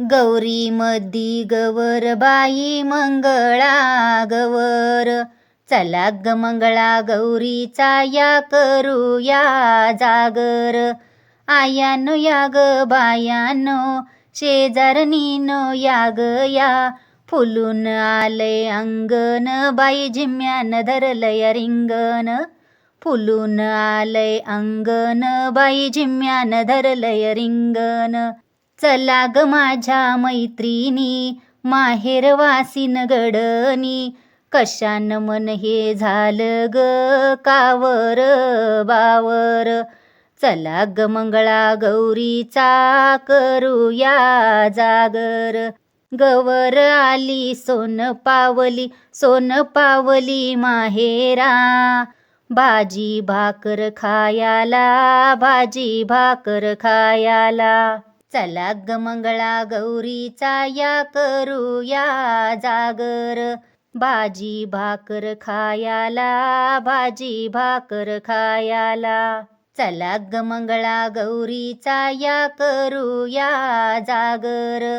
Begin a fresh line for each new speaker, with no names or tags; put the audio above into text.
गौरी मधी गवर बाई मंगळा गवर चला ग मंगळा गौरीचा या करूया जागर. आयानो या ग बायानो शेजारनीनो या ग या. फुलून आले अंगण बाई झिम्यान धरलय रिंगण. फुलून आलय अंगण बाई झिम्यान धरलय रिंगण. चला ग माझ्या मैत्रिणी माहेर वासिन कशान मन हे झालं ग कावर बावर. चला ग मंगळा गौरीचा करूया जागर. गवर आली सोन पावली सोन पावली माहेरा. भाजी भाकर खायाला भाजी भाकर खायाला. चला ग मंगळा गौरीचा या करूया जागर. भाजी भाकर खायाला भाजी भाकर खायाला. चला ग मंगळा गौरीचा या करूया जागर.